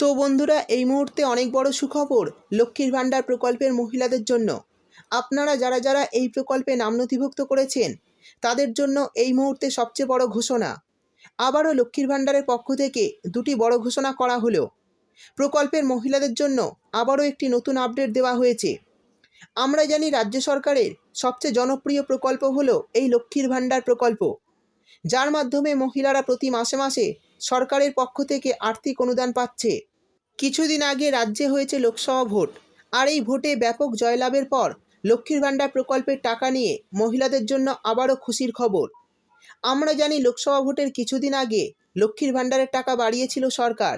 তো বন্ধুরা, এই মুহূর্তে অনেক বড় সুখবর লক্ষ্মীর ভাণ্ডার প্রকল্পের মহিলাদের জন্য। আপনারা যারা যারা এই প্রকল্পে নাম নথিভুক্ত করেছেন, তাদের জন্য এই মুহূর্তে সবচেয়ে বড় ঘোষণা। আবারও লক্ষ্মীর ভাণ্ডারের পক্ষ থেকে দুটি বড় ঘোষণা করা হলো। প্রকল্পের মহিলাদের জন্য আবারও একটি নতুন আপডেট দেওয়া হয়েছে। আমরা জানি রাজ্য সরকারের সবচেয়ে জনপ্রিয় প্রকল্প হলো এই লক্ষ্মীর ভাণ্ডার প্রকল্প। যার মাধ্যমে মহিলারা প্রতি মাসে মাসে সরকারের পক্ষ থেকে আর্থিক অনুদান পাচ্ছে। কিছুদিন আগে রাজ্যে হয়েছে লোকসভা ভোট। আর এই ভোটে ব্যাপক জয়লাভের পর লক্ষ্মীর ভাণ্ডার প্রকল্পের টাকা নিয়ে মহিলাদের জন্য আবারও খুশির খবর। আমরা জানি লোকসভা ভোটের কিছুদিন আগে লক্ষ্মীর ভাণ্ডারের টাকা বাড়িয়েছিল সরকার।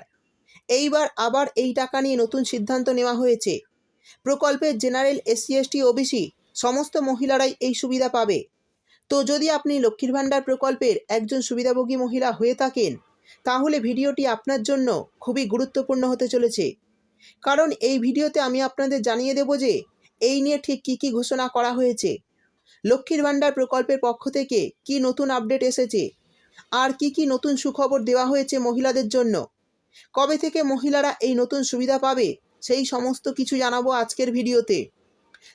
এইবার আবার এই টাকা নিয়ে নতুন সিদ্ধান্ত নেওয়া হয়েছে। প্রকল্পের জেনারেল এসসি এসটি ওবিসি সমস্ত মহিলারাই এই সুবিধা পাবে। তো যদি আপনি লক্ষ্মীর ভাণ্ডার প্রকল্পের একজন সুবিধাভোগী মহিলা হয়ে থাকেন তাহলে ভিডিওটি আপনার জন্য খুবই গুরুত্বপূর্ণ হতে চলেছে। কারণ এই ভিডিওতে আমি আপনাদের জানিয়ে দেব যে এই নিয়ে ঠিক কী কী ঘোষণা করা হয়েছে, লক্ষ্মীর ভাণ্ডার প্রকল্পের পক্ষ থেকে কি নতুন আপডেট এসেছে, আর কি কি নতুন সুখবর দেওয়া হয়েছে মহিলাদের জন্য, কবে থেকে মহিলারা এই নতুন সুবিধা পাবে, সেই সমস্ত কিছু জানাব আজকের ভিডিওতে।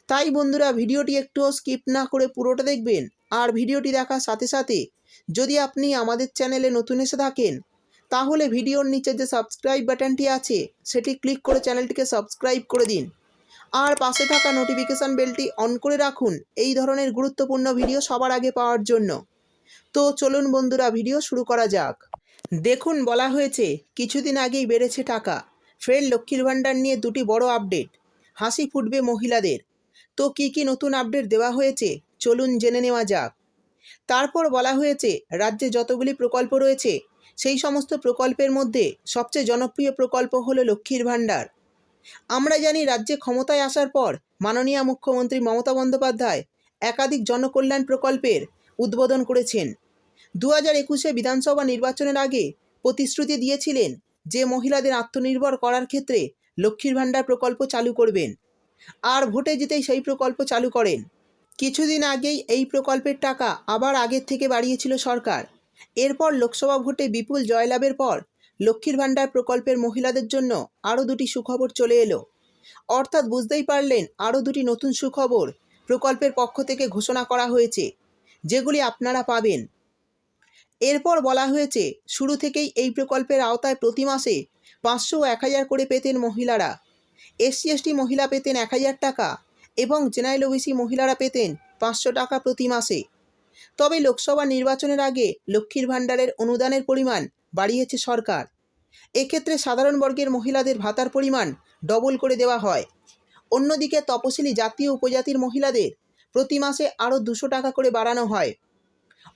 তাই বন্ধুরা, ভিডিওটি একটুও স্কিপ না করে পুরোটা দেখবেন, আর ভিডিওটি দেখার সাথে সাথে যদি আপনি আমাদের চ্যানেলে নতুন এসে থাকেন, তাহলে ভিডিওর নিচে যে সাবস্ক্রাইব বাটনটি আছে, সেটি ক্লিক করে চ্যানেলটিকে সাবস্ক্রাইব করে দিন। আর পাশে থাকা নোটিফিকেশান বেলটি অন করে রাখুন এই ধরনের গুরুত্বপূর্ণ ভিডিও সবার আগে পাওয়ার জন্য। তো চলুন বন্ধুরা ভিডিও শুরু করা যাক। দেখুন, বলা হয়েছে, কিছুদিন আগেই বেড়েছে টাকা। ফের লক্ষ্মীর ভাণ্ডার নিয়ে দুটি বড় আপডেট হাসি ফুটবে মহিলাদের। তো কি কি নতুন আপডেট দেওয়া হয়েছে? চলুন জেনে নেওয়া যাক। তারপর বলা হয়েছে, রাজ্যে যতগুলি প্রকল্প রয়েছে, সেই সমস্ত প্রকল্পের মধ্যে সবচেয়ে জনপ্রিয় প্রকল্প হলো লক্ষ্মীর ভাণ্ডার। আমরা জানি রাজ্যে ক্ষমতায় আসার পর মাননীয় মুখ্যমন্ত্রী মমতা বন্দ্যোপাধ্যায় একাধিক জনকল্যাণ প্রকল্পের উদ্বোধন করেছেন। দু হাজার একুশে বিধানসভা নির্বাচনের আগে প্রতিশ্রুতি দিয়েছিলেন যে মহিলাদের আত্মনির্ভর করার ক্ষেত্রে লক্ষ্মীর ভাণ্ডার প্রকল্প চালু করবেন। আর ভোটে জিতেই সেই প্রকল্প চালু করেন। কিছুদিন আগেই এই প্রকল্পের টাকা আবার আগের থেকে বাড়িয়েছিল সরকার। এরপর লোকসভা ভোটে বিপুল জয়লাভের পর লক্ষ্মীর ভাণ্ডার প্রকল্পের মহিলাদের জন্য আরও দুটি সুখবর চলে এলো। অর্থাৎ বুঝতেই পারলেন আরও দুটি নতুন সুখবর প্রকল্পের পক্ষ থেকে ঘোষণা করা হয়েছে, যেগুলি আপনারা পাবেন। এরপর বলা হয়েছে, শুরু থেকেই এই প্রকল্পের আওতায় প্রতি মাসে পাঁচশো এক হাজার করে পেতেন মহিলারা। এসসি, এসটি মহিলা পেতেন এক হাজার টাকা এবং জেনারেল ওবিসি মহিলারা পেতেন পাঁচশো টাকা প্রতি মাসে। তবে লোকসভা নির্বাচনের আগে লক্ষ্মীর ভাণ্ডারের অনুদানের পরিমাণ বাড়িয়েছে সরকার। এক্ষেত্রে সাধারণ বর্গের মহিলাদের ভাতার পরিমাণ ডবল করে দেওয়া হয়। অন্যদিকে তপশিলি জাতীয় উপজাতির মহিলাদের প্রতি মাসে আরও দুশো টাকা করে বাড়ানো হয়।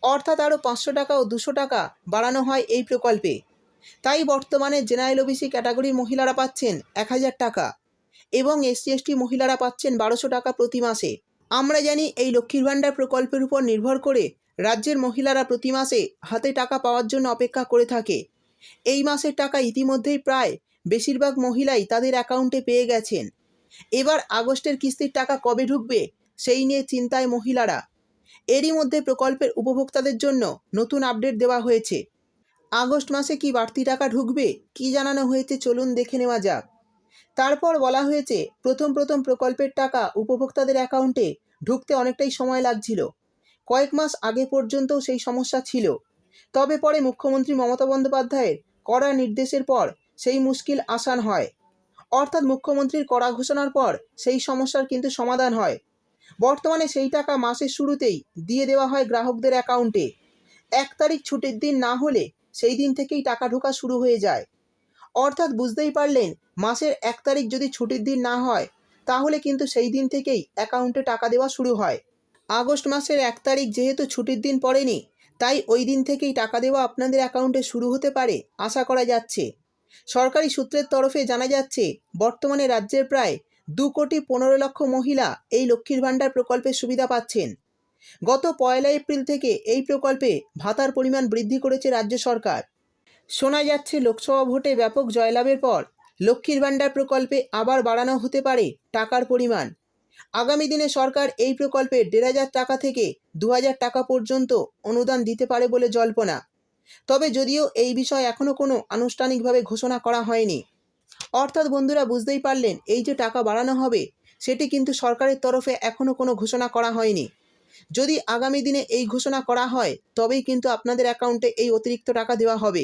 অর্থাৎ আরও পাঁচশো টাকা ও দুশো টাকা বাড়ানো হয় এই প্রকল্পে। তাই বর্তমানে জেনারেল ওবিসি ক্যাটাগরির মহিলারা পাচ্ছেন এক হাজার টাকা। এবং এসসি এসটি মহিলারা পাচ্ছেন বারোশো টাকা প্রতি মাসে। আমরা জানি এই লক্ষ্মীর ভাণ্ডার প্রকল্পের উপর নির্ভর করে রাজ্যের মহিলারা প্রতি মাসে হাতে টাকা পাওয়ার জন্য অপেক্ষা করে থাকে। এই মাসের টাকা ইতিমধ্যেই প্রায় বেশিরভাগ মহিলাই তাদের অ্যাকাউন্টে পেয়ে গেছেন। এবার আগস্টের কিস্তির টাকা কবে ঢুকবে সেই নিয়ে চিন্তায় মহিলারা। এরই মধ্যে প্রকল্পের উপভোক্তাদের জন্য নতুন আপডেট দেওয়া হয়েছে। আগস্ট মাসে কি বাড়তি টাকা ঢুকবে কি জানানো হয়েছে চলুন দেখে নেওয়া যাক। তারপর বলা হয়েছে, প্রথম প্রথম প্রকল্পের টাকা উপভোক্তাদের অ্যাকাউন্টে ঢুকতে অনেকটাই সময় লাগছিল। কয়েক মাস আগে পর্যন্তও সেই সমস্যা ছিল। তবে পরে মুখ্যমন্ত্রী মমতা বন্দ্যোপাধ্যায়ের কড়া নির্দেশের পর সেই মুশকিল আসান হয়। অর্থাৎ মুখ্যমন্ত্রীর কড়া ঘোষণার পর সেই সমস্যার কিন্তু সমাধান হয়। বর্তমানে সেই টাকা মাসের শুরুতেই দিয়ে দেওয়া হয় গ্রাহকদের অ্যাকাউন্টে। এক তারিখ ছুটির দিন না হলে সেই দিন থেকেই টাকা ঢোকা শুরু হয়ে যায়। অর্থাৎ বুঝতেই পারলেন মাসের এক তারিখ যদি ছুটির দিন না হয়, তাহলে কিন্তু সেই দিন থেকেই অ্যাকাউন্টে টাকা দেওয়া শুরু হয়। আগস্ট মাসের এক তারিখ যেহেতু ছুটির দিন পড়েনি, তাই ওই দিন থেকেই টাকা দেওয়া আপনাদের অ্যাকাউন্টে শুরু হতে পারে, আশা করা যাচ্ছে। সরকারি সূত্রের তরফে জানা যাচ্ছে, বর্তমানে রাজ্যের প্রায় দু কোটি পনেরো লক্ষ মহিলা এই লক্ষ্মীর ভাণ্ডার প্রকল্পের সুবিধা পাচ্ছেন। গত পয়লা এপ্রিল থেকে এই প্রকল্পে ভাতার পরিমাণ বৃদ্ধি করেছে রাজ্য সরকার। শোনা যাচ্ছে লোকসভা ভোটে ব্যাপক জয়লাভের পর লক্ষ্মীর ভাণ্ডার প্রকল্পে আবার বাড়ানো হতে পারে টাকার পরিমাণ। আগামী দিনে সরকার এই প্রকল্পে দেড় হাজার টাকা থেকে দু হাজার টাকা পর্যন্ত অনুদান দিতে পারে বলে জল্পনা। তবে যদিও এই বিষয়ে এখনও কোনো আনুষ্ঠানিকভাবে ঘোষণা করা হয়নি। অর্থাৎ বন্ধুরা বুঝতেই পারলেন, এই যে টাকা বাড়ানো হবে, সেটি কিন্তু সরকারের তরফে এখনও কোনো ঘোষণা করা হয়নি। যদি আগামী দিনে এই ঘোষণা করা হয়, তবেই কিন্তু আপনাদের অ্যাকাউন্টে এই অতিরিক্ত টাকা দেওয়া হবে।